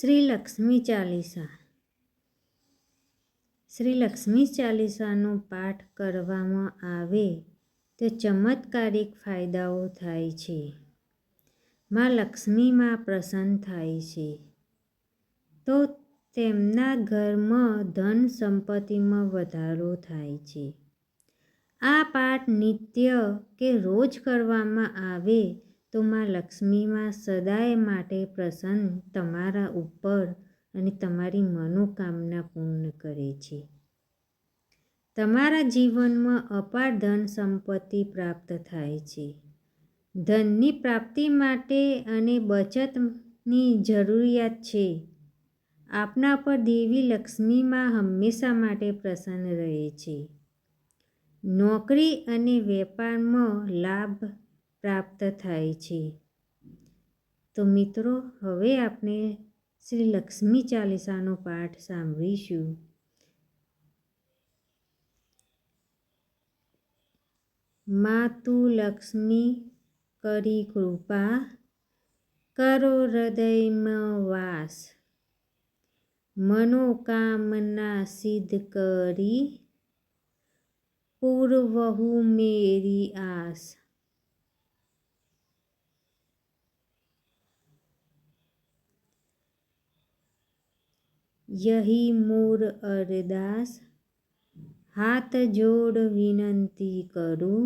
શ્રી લક્ષ્મી ચાલીસા. શ્રી લક્ષ્મી ચાલીસાનો પાઠ કરવામાં આવે તો ચમત્કારિક ફાયદાઓ થાય છે. માં લક્ષ્મીમાં પ્રસન્ન થાય છે. તો તેમના ઘરમાં ધન સંપત્તિમાં વધારો થાય છે. આ પાઠ નિત્ય કે રોજ કરવામાં આવે તો માં લક્ષ્મીમાં સદાય માટે પ્રસન્ન તમારા ઉપર અને તમારી મનોકામના પૂર્ણ કરે છે. તમારા જીવનમાં અપાર ધન સંપત્તિ પ્રાપ્ત થાય છે. ધનની પ્રાપ્તિ માટે અને બચતની જરૂરિયાત છે. આપના પર દેવી લક્ષ્મીમાં હંમેશા માટે પ્રસન્ન રહે છે. નોકરી અને વેપારમાં લાભ પ્રાપ્ત થાય છે. તો મિત્રો, હવે આપણે શ્રી લક્ષ્મી ચાલીસાનો પાઠ સાંભળીશું. માતુ લક્ષ્મી, કરી કૃપા કરો હૃદયમાં વાસ. મનોકામના સિદ્ધ કરી પૂર્વહુ મેરી આસ. यही मोर अरदास। हाथ जोड़ विनंती करूँ,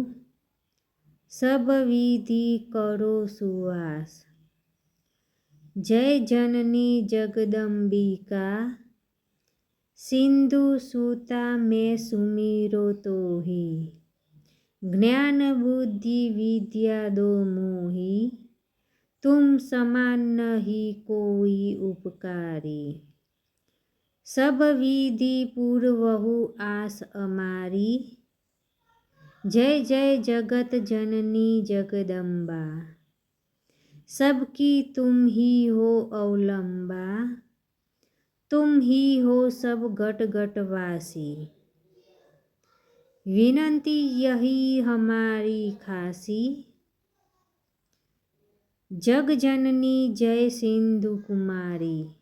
सब विधि करो सुवास। जय जननी जगदम्बिका, सिंधु सूता में सुमीरो तो ही ज्ञान बुद्धि विद्या दो मोही, तुम समान नहीं कोई सब विधि पूर्वहु आस अमारी। जय जय जगत जननी जगदम्बा। सबकी तुम ही हो अवलंबा। तुम ही हो सब घट घटवासी विनंती यही हमारी खासी। जग जननी जय सिंधु कुमारी।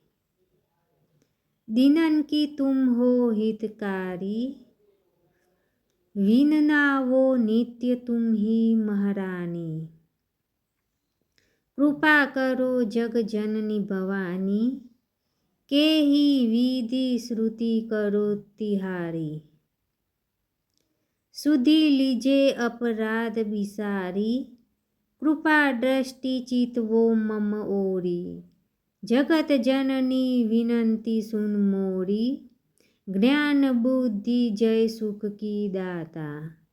दिनन की तुम हो हितकारी। विनना वो नित्य तुम ही महारानी। कृपा करो जग जननी भवानी। के ही विधि श्रुति करो तिहारी। सुधी लीजे अपराध विसारी। कृपा दृष्टि चित वो मम ओरी। જગત જનની વિનંતી સુન મોરી. જ્ઞાન બુદ્ધિ જય સુખ કી દાતા.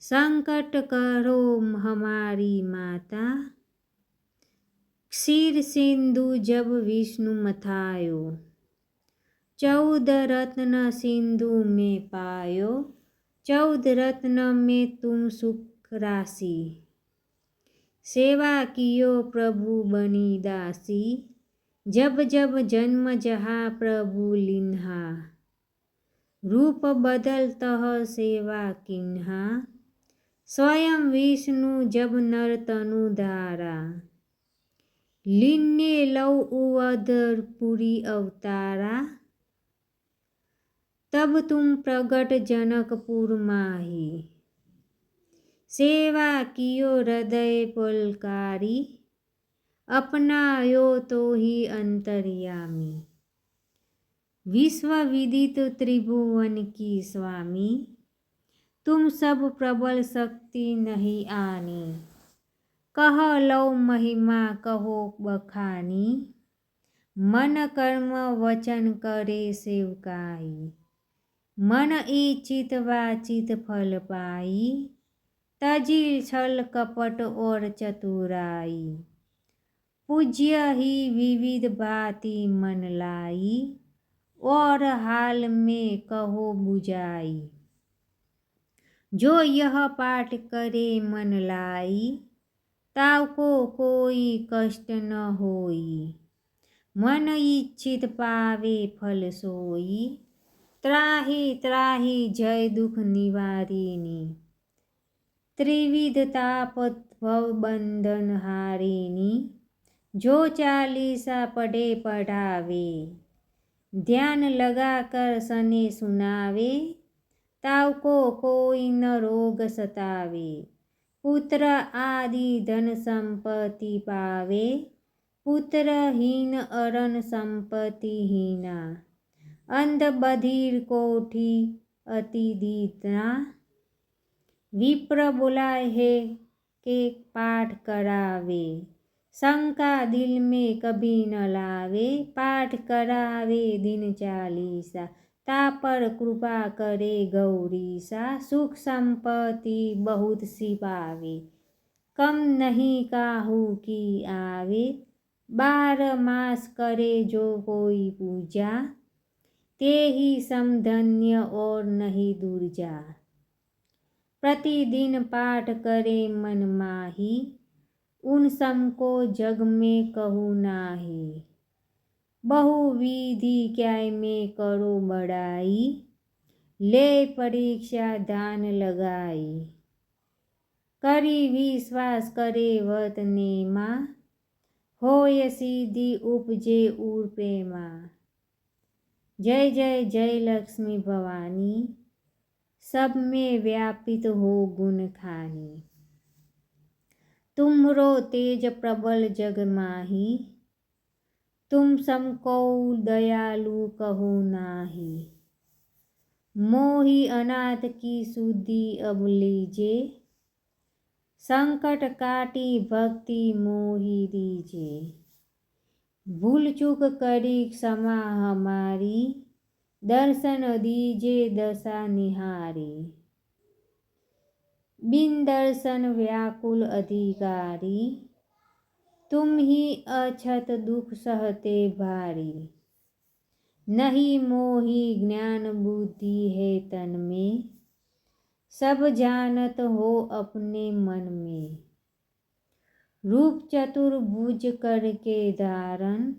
સંકટ કરો હમારી માતા. ક્ષીર સિંધુ જબ વિષ્ણુ મથાયો. ચૌદ રત્ન સિંધુ મેં પાયો. ચૌદ રત્ન મેં તું સુખ રાશી. સેવા કિયો પ્રભુ બની દાસી. જબ જબ જન્મ જહા પ્રભુ લિન્હા, રૂપ બદલતઃ સેવા કિન્હા, સ્વયં વિષ્ણુ જબ નર તનુ ધારા, લિન્ને લવ ઉવધર પુરી અવતારા, તબ તુમ પ્રગટ જનકપુર માહી, સેવા કિયો હૃદય પલકારી अपनायो तो ही अंतर्यामी विश्व विदित त्रिभुवन की स्वामी, तुम सब प्रबल शक्ति नहीं आनी। कह लो महिमा कहो बखानी। मन कर्म वचन करे सेवकाई। मन इचित वाचित फल पाई। तजी छल कपट और चतुराई। पूज्य ही विविध भांति मन लाई और हाल में कहो बुझाई जो यह पाठ करे मन लाई ताव को कोई कष्ट न होई मन इच्छित पावे फल सोई त्राही त्राही जय दुख निवारिणी त्रिविध ताप भव बंधन हारिणी जो चालीसा पढ़े पढ़ावे, ध्यान लगा कर सने सुनावे ताव को कोई न रोग सतावे, पुत्र आदि धन संपत्ति पावे, पुत्रहीन अरण संपत्तिहीना अंध बधिर कोठी अति दीतना। विप्र बुलाए है के पाठ करावे। शंका दिल में कभी न लावे पाठ करावे दिन चालीसा। ता पर कृपा करे गौरीसा, सुख संपत्ति बहुत सी पावे। कम नहीं काहू की आवे, बार मास करे जो कोई पूजा। ते ही समधन्य और नहीं दुर्जा। प्रतिदिन पाठ करे मन माही उन सम को जग में कहू नाही। बहुविधि क्या में करो बड़ाई, ले परीक्षा दान लगाई। करी विश्वास करे वत नेमा, होय सीधी उपजे उर प्रेमा जय जय जय लक्ष्मी भवानी, सब में व्यापित हो गुण खानी। तुमरो तेज प्रबल जग माही तुम समको दयालु कहो नाही। मोही अनाथ की सुधि अब लीजे। संकट काटी भक्ति मोही दीजे। भूल चूक करी क्षमा हमारी। दर्शन दीजे दशा निहारी। बिन दर्शन व्याकुल अधिकारी, तुम ही अछत दुख सहते भारी। नहीं मोही ज्ञान बुद्धि है तन में, सब जानत हो अपने मन में। रूप चतुर चतुर्भुज करके धारण,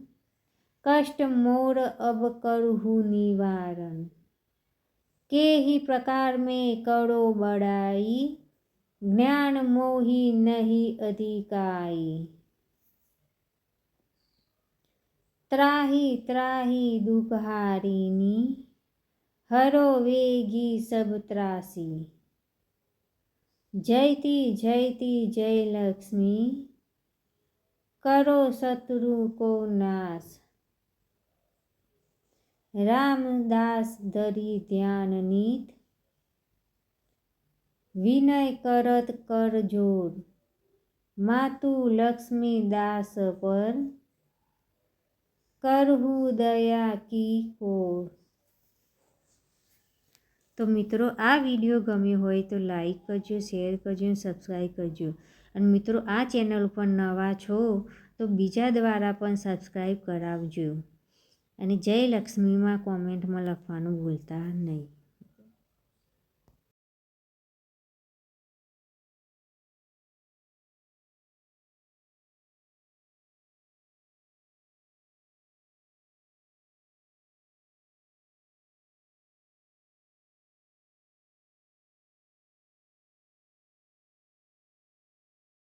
कष्ट मोर अब करहु निवारण। के ही प्रकार में करो बड़ाई જ્ઞાન મોહી નહીં અધિકાઈ ત્રાહી ત્રાહી દુઃખહારીની, હરો વેગી સબત્રાસી. જયતી જયતી જય લક્ષ્મી, કરો શત્રુ કો નાશ. રામદાસ ધરી ધ્યાન નીત વિનય કરત કર જોડ માતુ લક્ષ્મી દાસ પર કરહુ દયા કી કોર. તો મિત્રો, આ વીડિયો ગમ્યો હોય તો લાઈક કરજો, શેર કરજો સબસ્ક્રાઈબ કરજો. અને મિત્રો, આ ચેનલ ઉપર નવા છો તો બીજા દ્વારા પણ સબસ્ક્રાઈબ કરાવજો. અને જય લક્ષ્મીમાં કોમેન્ટમાં લખવાનું ભૂલતા નહીં.